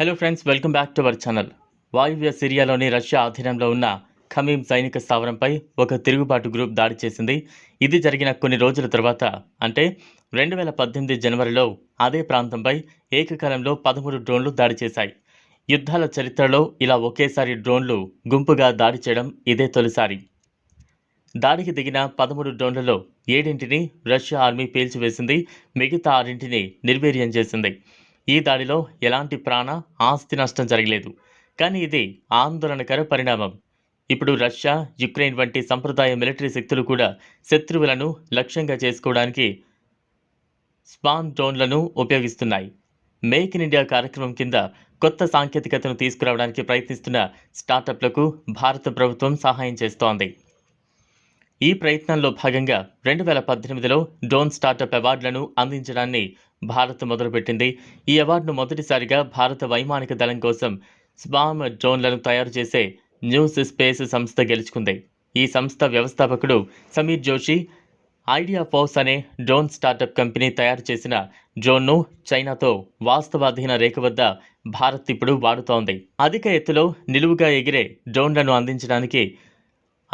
Hello friends welcome back to our channel వాయువ్య సిరియాలోని Russia ఆధీనంలో ఉన్న ఖమీం సైనిక స్థావరంపై ఒక తిరుగుబాటు గ్రూప్ దాడి చేసింది. ఇది జరిగిన కొన్ని రోజుల తర్వాత. అంటే రెండు వేల పద్దెనిమిది జనవరిలో అదే ప్రాంతంపై ఏకకాలంలో పదమూడు డ్రోన్లు దాడి చేశాయి. యుద్ధాల చరిత్రలో ఇలా ఒకేసారి డ్రోన్లు గుంపుగా దాడి చేయడం ఇదే తొలిసారి. దాడికి దిగిన పదమూడు డ్రోన్లలో ఏడింటిని రష్యా ఆర్మీ పేల్చివేసింది. మిగతా ఆరింటిని నిర్వీర్యం చేసింది. ఈ దాడిలో ఎలాంటి ప్రాణ ఆస్తి నష్టం జరగలేదు. కానీ ఇది ఆందోళనకర పరిణామం. ఇప్పుడు రష్యా యుక్రెయిన్ వంటి సంప్రదాయ మిలిటరీ శక్తులు కూడా శత్రువులను లక్ష్యంగా చేసుకోవడానికి స్పాన్ డ్రోన్లను ఉపయోగిస్తున్నాయి. మేక్ ఇన్ ఇండియా కార్యక్రమం కింద కొత్త సాంకేతికతను తీసుకురావడానికి ప్రయత్నిస్తున్న స్టార్టప్లకు భారత ప్రభుత్వం సహాయం చేస్తోంది. ఈ ప్రయత్నంలో భాగంగా రెండు వేల పద్దెనిమిదిలో డ్రోన్ స్టార్టప్ అవార్డులను అందించడాన్ని భారత్ మొదలుపెట్టింది. ఈ అవార్డును మొదటిసారిగా భారత వైమానిక దళం కోసం స్పామ్ డ్రోన్లను తయారు చేసే న్యూస్ స్పేస్ సంస్థ గెలుచుకుంది. ఈ సంస్థ వ్యవస్థాపకుడు సమీర్ జోషి ఐడియా ఫోర్స్ అనే డ్రోన్ స్టార్టప్ కంపెనీ తయారు చేసిన డ్రోన్ను చైనాతో వాస్తవాధీన రేఖ వద్ద భారత్ ఇప్పుడు వాడుతోంది. అధిక ఎత్తులో నిలువుగా ఎగిరే డ్రోన్లను అందించడానికి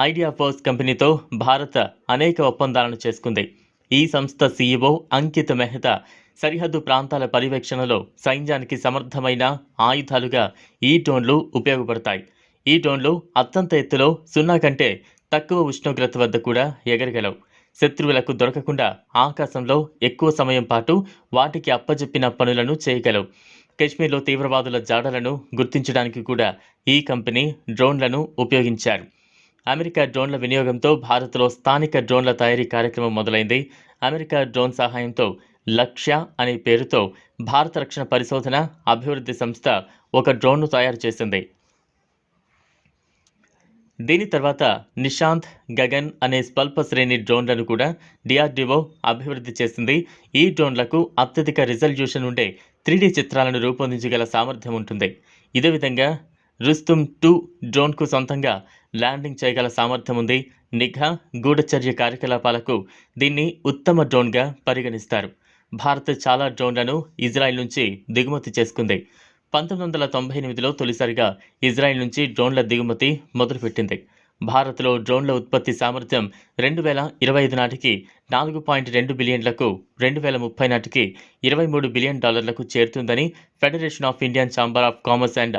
ఐడియా ఫోర్స్ కంపెనీతో భారత్ అనేక ఒప్పందాలను చేసుకుంది. ఈ సంస్థ సీఈఓ అంకిత్ మెహతా సరిహద్దు ప్రాంతాల పర్యవేక్షణలో సైన్యానికి సమర్థమైన ఆయుధాలుగా ఈ డ్రోన్లు ఉపయోగపడతాయి. ఈ డ్రోన్లు అత్యంత ఎత్తులో సున్నా కంటే తక్కువ ఉష్ణోగ్రత వద్ద కూడా ఎగరగలవు. శత్రువులకు దొరకకుండా ఆకాశంలో ఎక్కువ సమయం పాటు వాటికి అప్పజెప్పిన పనులను చేయగలవు. కశ్మీర్లో తీవ్రవాదుల జాడలను గుర్తించడానికి కూడా ఈ కంపెనీ డ్రోన్లను ఉపయోగించారు. అమెరికా డ్రోన్ల వినియోగంతో భారత్లో స్థానిక డ్రోన్ల తయారీ కార్యక్రమం మొదలైంది. అమెరికా డ్రోన్ సహాయంతో లక్ష్య అనే పేరుతో భారత రక్షణ పరిశోధన అభివృద్ధి సంస్థ ఒక డ్రోన్ను తయారు చేసింది. దీని తర్వాత నిశాంత్ గగన్ అనే స్వల్ప శ్రేణి డ్రోన్లను కూడా డిఆర్డిఓ అభివృద్ధి చేసింది. ఈ డ్రోన్లకు అత్యధిక రిజల్యూషన్ ఉండే త్రీడీ చిత్రాలను రూపొందించగల సామర్థ్యం ఉంటుంది. ఇదే విధంగా రుస్తుమ్ టూ డ్రోన్కు సొంతంగా ల్యాండింగ్ చేయగల సామర్థ్యం ఉంది. నిఘా గూఢచర్య కార్యకలాపాలకు దీన్ని ఉత్తమ డ్రోన్గా పరిగణిస్తారు. భారత్ చాలా డ్రోన్లను ఇజ్రాయెల్ నుంచి దిగుమతి చేసుకుంది. పంతొమ్మిది వందల తొంభై ఎనిమిదిలో తొలిసారిగా ఇజ్రాయెల్ నుంచి డ్రోన్ల దిగుమతి మొదలుపెట్టింది. భారత్లో డ్రోన్ల ఉత్పత్తి సామర్థ్యం రెండు వేల ఇరవై ఐదు నాటికి నాలుగు పాయింట్ రెండు బిలియన్లకు రెండు వేల ముప్పై నాటికి ఇరవై మూడు బిలియన్ డాలర్లకు చేరుతుందని federation of Indian chamber of commerce and